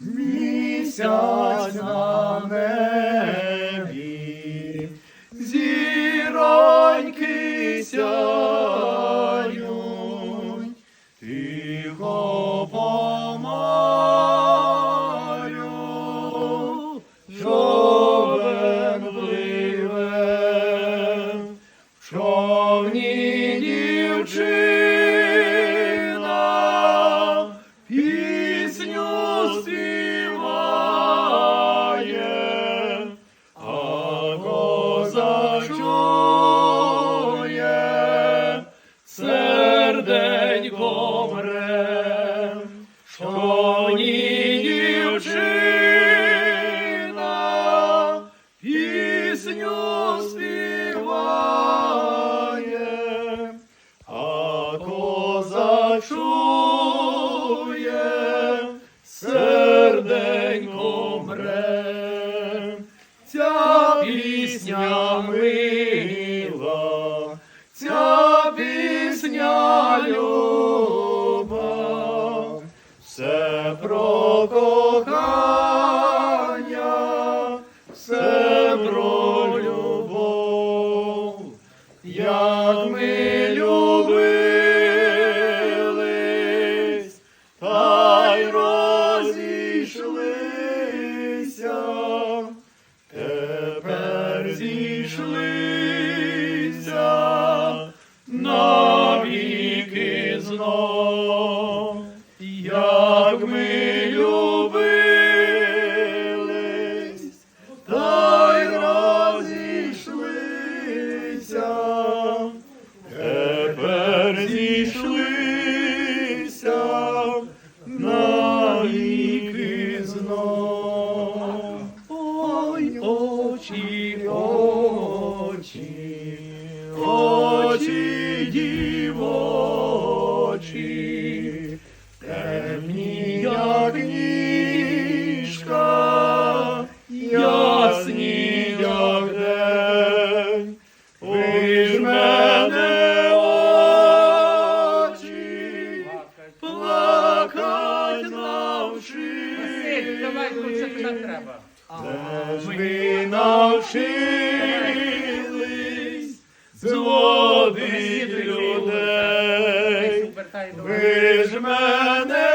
місяць на небі, зіроньки сяють, тихо по морю, човен пливе, в човні дівчина, серденько мре, що ні дівчина, пісню співає, а коза про кохання, все про любов, як ми любились, та й розійшлися. Тепер зійшлися навіки знов, розійшлися, тепер зійшлися навіки знов. Ой, очі, очі, очі дівочі, темні, як ніжка, Давай лучше туди треба. Де ж ви навчились зводить людей? Ви ж мене